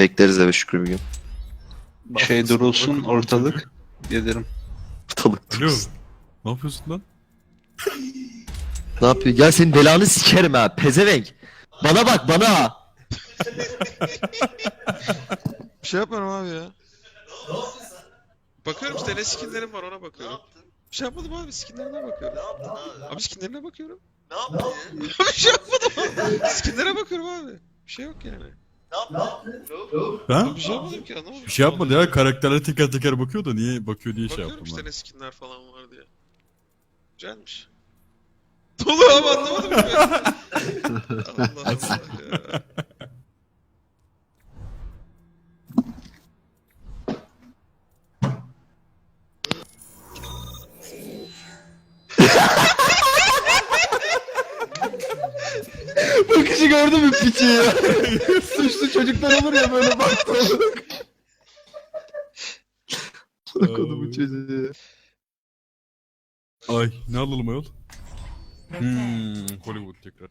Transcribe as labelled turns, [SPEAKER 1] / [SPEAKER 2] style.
[SPEAKER 1] Bekleriz eve Şükrü bir gün.
[SPEAKER 2] Şey durulsun ortalık. Gelirim.
[SPEAKER 1] Ortalık
[SPEAKER 3] Alo.
[SPEAKER 1] dursun.
[SPEAKER 3] Ne yapıyorsun lan?
[SPEAKER 1] Ne yapıyor? Gel senin belanı sikerim ha pezevenk. Bana bak bana.
[SPEAKER 4] Bir şey yapmıyorum abi ya. Bakıyorum işte ne skinlerim var ona bakıyorum. Bir şey yapmadım abi skinlerine bakıyorum.
[SPEAKER 5] Ne yaptın abi?
[SPEAKER 4] Abi skinlerine bakıyorum.
[SPEAKER 5] Ne yaptın ya?
[SPEAKER 4] bir şey yapmadım abi. Skinlere bakıyorum abi. Bir şey yok yani.
[SPEAKER 5] Ne yaptın? Yok.
[SPEAKER 3] Ha?
[SPEAKER 4] Bir şey yapmadım ki anlamadım.
[SPEAKER 3] Bir şey yapmadı ya karakterlere teker teker bakıyor da niye bakıyor diye şey
[SPEAKER 4] Bakıyorum
[SPEAKER 3] yaptım
[SPEAKER 4] işte
[SPEAKER 3] ben.
[SPEAKER 4] ne skinler falan var diye. Güzelmiş. Dolu abi anlamadım ki ben. Allah Allah ya.
[SPEAKER 1] Bakışı gördün mü piçi ya? Suçlu çocuklar olur ya böyle baktı olur. Kodumu çocuğu.
[SPEAKER 3] Ay ne alalım ayol? Hmm, Hollywood tekrar.